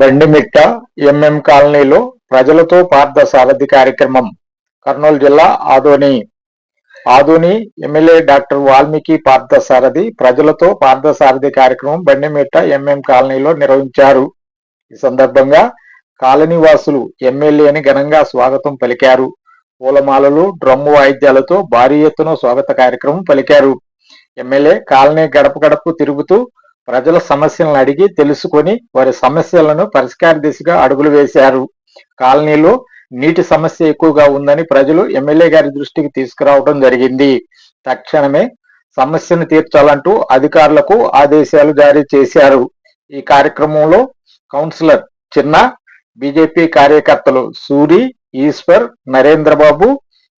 బండిమిట్ట MM కాలనీలో ప్రజలతో పార్థసారథి కార్యక్రమం. కర్నూలు జిల్లా ఆదోని. ఆదోని ఎమ్మెల్యే డాక్టర్ వాల్మీకి పార్థసారథి ప్రజలతో పార్థసారథి కార్యక్రమం బండిమిట్ట ఎంఎం కాలనీలో నిర్వహించారు. ఈ సందర్భంగా కాలనీ వాసులు ఎమ్మెల్యేని ఘనంగా స్వాగతం పలికారు. పూలమాలలు డ్రమ్ము వాయిద్యాలతో భారీ ఎత్తున స్వాగత కార్యక్రమం పలికారు. ఎమ్మెల్యే కాలనీ గడప గడపకు తిరుగుతూ ప్రజల సమస్యలను అడిగి తెలుసుకొని వారి సమస్యలను పరిష్కార దిశగా అడుగులు వేశారు. కాలనీలో నీటి సమస్య ఎక్కువగా ఉందని ప్రజలు ఎమ్మెల్యే గారి దృష్టికి తీసుకురావడం జరిగింది. తక్షణమే సమస్యను తీర్చాలంటూ అధికారులకు ఆదేశాలు జారీ చేశారు. ఈ కార్యక్రమంలో కౌన్సిలర్ చిన్న బీజేపీ కార్యకర్తలు సూరి ఈశ్వర్ నరేంద్రబాబు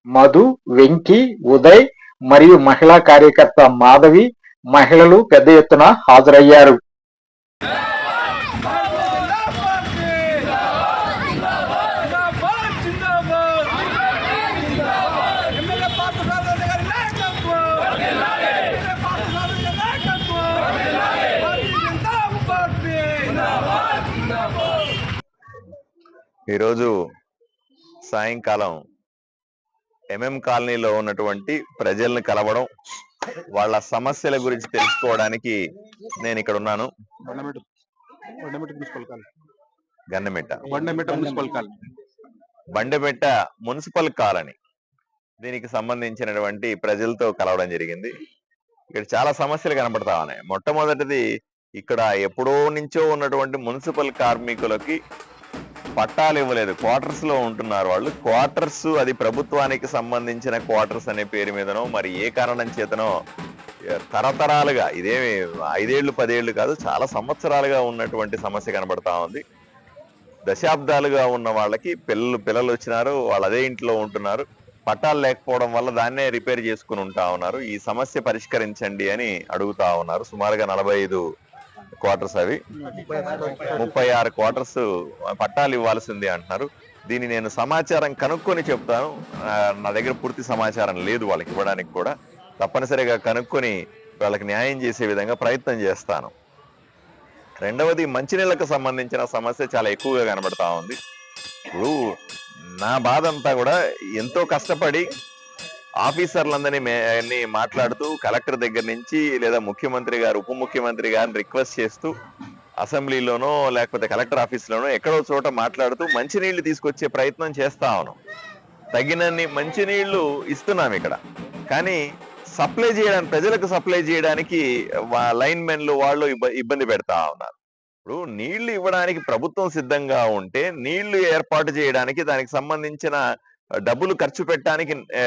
మధు వెంకి ఉదయ్ మరియు మహిళా కార్యకర్త మాధవి మహిళలు పెద్ద ఎత్తున హాజరయ్యారు. ఈరోజు సాయంకాలం ఎంఎం కాలనీలో ఉన్నటువంటి ప్రజల్ని కలవడం వాళ్ళ సమస్యల గురించి తెలుసుకోవడానికి నేను ఇక్కడ ఉన్నాను. Gannamitta. Bandamitta municipal colony. Bandemetta municipal colony. దీనికి సంబంధించినటువంటి ప్రజలతో కలవడం జరిగింది. ఇక్కడ చాలా సమస్యలు కనబడతా ఉన్నాయి. మొట్టమొదటిది ఇక్కడ ఎప్పుడో నుంచో ఉన్నటువంటి మున్సిపల్ కార్మికులకి పట్టాలు ఇవ్వలేదు. క్వార్టర్స్లో ఉంటున్నారు వాళ్ళు. క్వార్టర్స్ అది ప్రభుత్వానికి సంబంధించిన క్వార్టర్స్ అనే పేరు మీదనో మరి ఏ కారణం చేతనో తరతరాలుగా ఇదేమి ఐదేళ్ళు పదేళ్ళు కాదు చాలా సంవత్సరాలుగా ఉన్నటువంటి సమస్య కనబడతా ఉంది. దశాబ్దాలుగా ఉన్న వాళ్ళకి పిల్లలు పిల్లలు వచ్చినారు వాళ్ళు అదే ఇంట్లో ఉంటున్నారు. పట్టాలు లేకపోవడం వల్ల దాన్నే రిపేర్ చేసుకుని ఉంటా ఉన్నారు. ఈ సమస్య పరిష్కరించండి అని అడుగుతా ఉన్నారు. సుమారుగా నలభై ఐదు క్వార్టర్స్ అవి. ముప్పై ఆరు క్వార్టర్స్ పట్టాలు ఇవ్వాల్సింది అంటున్నారు. దీన్ని నేను సమాచారం కనుక్కొని చెప్తాను. నా దగ్గర పూర్తి సమాచారం లేదు వాళ్ళకి ఇవ్వడానికి కూడా. తప్పనిసరిగా కనుక్కొని వాళ్ళకి న్యాయం చేసే విధంగా ప్రయత్నం చేస్తాను. రెండవది మంచినీళ్ళకు సంబంధించిన సమస్య చాలా ఎక్కువగా కనబడతా ఉంది. ఇప్పుడు నా బాధ అంతా కూడా ఎంతో కష్టపడి ఆఫీసర్లందరినీ మాట్లాడుతూ కలెక్టర్ దగ్గర నుంచి లేదా ముఖ్యమంత్రి గారు ఉప ముఖ్యమంత్రి గారిని రిక్వెస్ట్ చేస్తూ అసెంబ్లీలోనో లేకపోతే కలెక్టర్ ఆఫీస్లోనో ఎక్కడో చోట మాట్లాడుతూ మంచినీళ్ళు తీసుకొచ్చే ప్రయత్నం చేస్తా ఉన్నాం. తగినన్ని మంచినీళ్ళు ఇస్తున్నాం ఇక్కడ. కానీ సప్లై చేయడానికి ప్రజలకు సప్లై చేయడానికి లైన్ మెన్లు వాళ్ళు ఇబ్బంది పెడతా ఉన్నారు. ఇప్పుడు నీళ్ళు ఇవ్వడానికి ప్రభుత్వం సిద్ధంగా ఉంటే నీళ్ళు ఏర్పాటు చేయడానికి దానికి సంబంధించిన డబ్బులు ఖర్చు పెట్టడానికి ఆ,